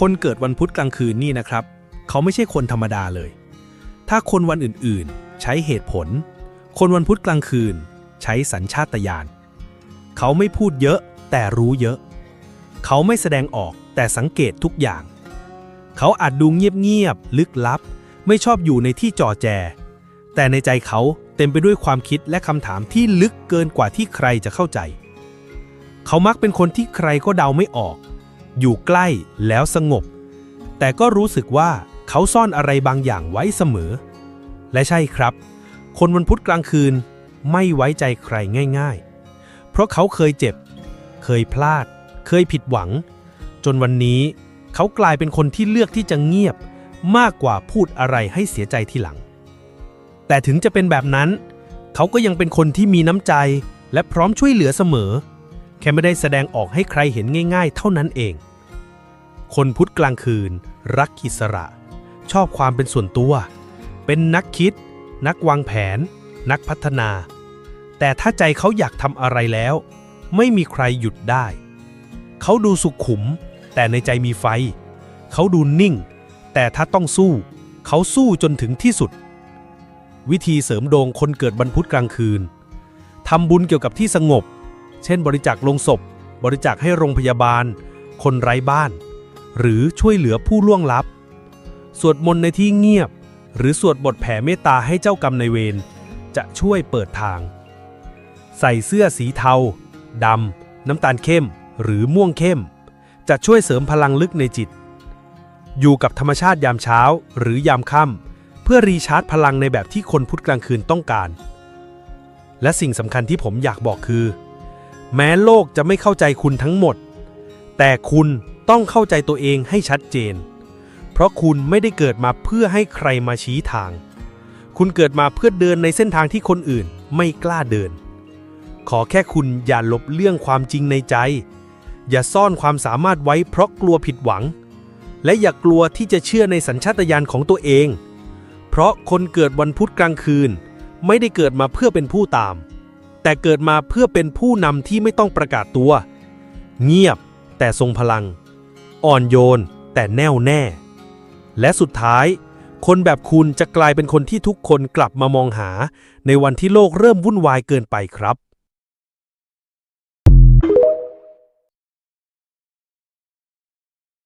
คนเกิดวันพุธกลางคืนนี่นะครับ เขาไม่ใช่คนธรรมดาเลย ถ้าคนวันอื่นๆ ใช้เหตุผล คนวันพุธกลางคืน ใช้สัญชาตญาณเขาไม่พูดเยอะแต่รู้เยอะ เขาไม่แสดงออกแต่สังเกตทุกอย่าง เขาอาจดูเงียบๆลึกลับ ไม่ชอบอยู่ในที่จอแจ แต่ในใจเขาเต็มไปด้วยความคิดและคำถามที่ลึกเกินกว่าที่ใครจะเข้าใจ เขามักเป็นคนที่ใครก็เดาไม่ออก อยู่ใกล้แล้วสงบ แต่ก็รู้สึกว่าเขาซ่อนอะไรบางอย่างไว้เสมอ และใช่ครับ คนวันพุธกลางคืนไม่ไว้ใจใครง่าย ๆ เพราะเขาเคยเจ็บ เคยพลาด เคยผิดหวัง จนวันนี้เขากลายเป็นคนที่เลือกที่จะเงียบมากกว่าพูดอะไรให้เสียใจทีหลัง แต่ถึงจะเป็นแบบนั้น เขาก็ยังเป็นคนที่มีน้ำใจและพร้อมช่วยเหลือเสมอ แค่ไม่ได้แสดงออกให้ใครเห็นง่าย ๆ เท่านั้นเอง คนพุทธกลางคืน รักอิสระ ชอบความเป็นส่วนตัว เป็นนักคิด นักวางแผน นักพัฒนา แต่ถ้าใจเขาอยากทำอะไรแล้ว ไม่มีใครหยุดได้ เขาดูสุขุม แต่ในใจมีไฟ เขาดูนิ่ง แต่ถ้าต้องสู้ เขาสู้จนถึงที่สุด วิธีเสริมดวงคนเกิดบรรพุธกลางคืนทำบุญเกี่ยวกับที่สงบ เช่น บริจาคลงศพ บริจาคให้โรงพยาบาล คนไร้บ้าน หรือช่วยเหลือผู้ล่วงลับ สวดมนต์ในที่เงียบ หรือสวดบทแผ่เมตตาให้เจ้ากรรมนายเวรจะช่วยเปิดทาง ใส่เสื้อสีเทาดำน้ำตาลเข้ม หรือม่วงเข้ม จะช่วยเสริมพลังลึกในจิต อยู่กับธรรมชาติยามเช้าหรือยามค่ำเพื่อรีชาร์จพลังในแบบที่คนพุธกลางคืนต้องการ และสิ่งสำคัญที่ผมอยากบอกคือ แม้โลกจะไม่เข้าใจคุณทั้งหมด แต่คุณ ต้องเข้าใจตัวเองให้ชัดเจน เพราะคุณไม่ได้เกิดมาเพื่อให้ใครมาชี้ทาง คุณเกิดมาเพื่อเดินในเส้นทางที่คนอื่นไม่กล้าเดิน ขอแค่คุณอย่าลบเรื่องความจริงในใจ อย่าซ่อนความสามารถไว้เพราะกลัวผิดหวัง และอย่ากลัวที่จะเชื่อในสัญชาตญาณของตัวเอง เพราะคนเกิดวันพุธกลางคืน ไม่ได้เกิดมาเพื่อเป็นผู้ตาม แต่เกิดมาเพื่อเป็นผู้นำที่ไม่ต้องประกาศตัว เงียบแต่ทรงพลัง อ่อนโยน แต่แน่วแน่ และสุดท้าย คนแบบคุณจะกลายเป็นคนที่ทุกคนกลับมามองหา ในวันที่โลกเริ่มวุ่นวายเกินไปครับ